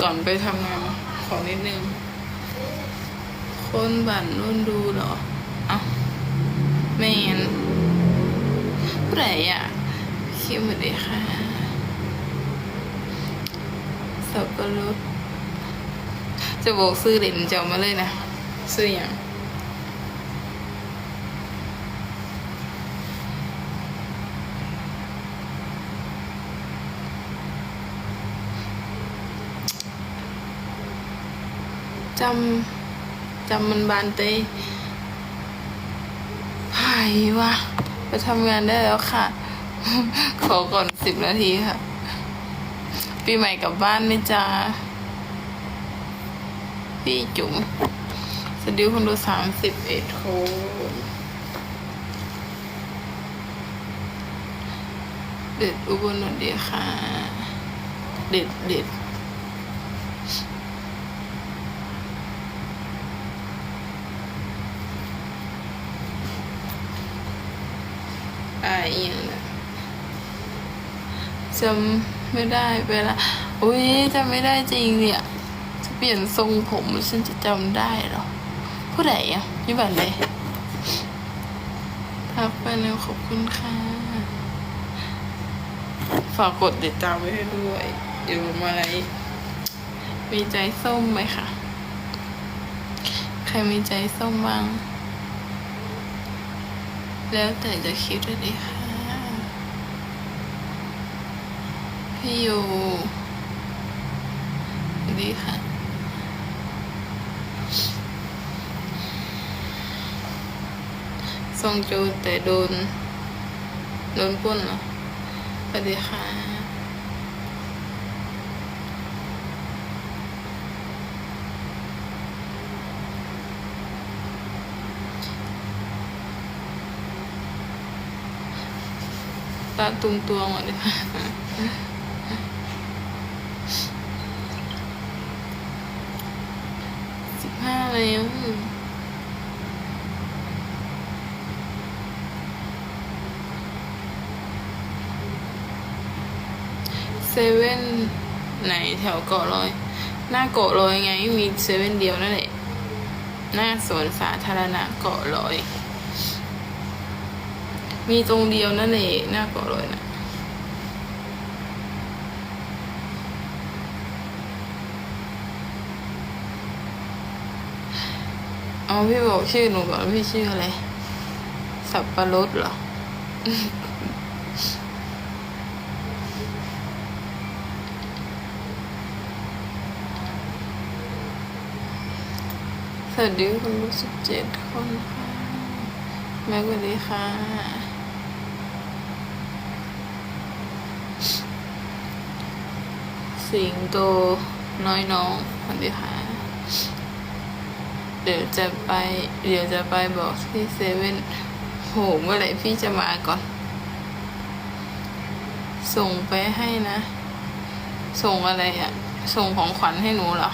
ก่อนไปทำงานขอนิดนึง คนบั่นรุ่นดูเหรอ เอ้าแมนผู้ใดอะคิดเหมือนเด็กค่ะสับปะรดจะบอกซื้อเด่นจะเอามาเลยนะ ซื้ออย่าง จำจำมันบานเต้ไผ่วะไปทำงานได้แล้วค่ะ ขอก่อนสิบนาทีค่ะ ปีใหม่กลับบ้านไหมจ๊ะพี่จุ๋มสวัสดีคนดูสามสิบเอ็ดคนเด็ดอุบลหนดีค่ะ เด็ดเด็ด อ่าอีกอย่างนะจำไม่ได้เวลาอุ้ยจำไม่ได้จริงเนี่ยจะเปลี่ยนทรงผมฉันจะจำได้หรอผู้ใดอะยี่บันเลยทักไปแล้วขอบคุณค่ะ ฝากกดติดตามไว้ให้ด้วยเดี๋ยวมาอะไร มีใจส้มไหมคะ ใครมีใจส้มบ้าง แล้วแต่จะคิดเลยค่ะพี่อยู่ดีค่ะ ทรงจูแต่โดน โดนปุ้นเหรอสวัสดีค่ะ ตาตุงตัวหมดเลยสิบห้าแล้วเซเว่นไหนแถวเกาะลอย หน้าเกาะลอยไงมีเซเว่นเดียวนั่นแหละ หน้าสวนสาธารณะเกาะลอย มีตรงเดียวนั่นแหละน้าเกาะลยนะเอาพี่บอกชื่อหนูก่อนพี่ชื่ออะไร สับปะรดเหรอ สวัสดีคุณลูกสิบเจ็ดคนค่ะแม็กสวัสดีค่ะ สิงโตน้อยน้องสวัสดีค่ะ เดี๋ยวจะไป เดี๋ยวจะไปบอกที่เซเว่นโหเมื่อไหร่พี่จะมาก่อน ส่งไปให้นะ ส่งอะไรอะ่ะ ส่งของขวัญให้หนูเหรอ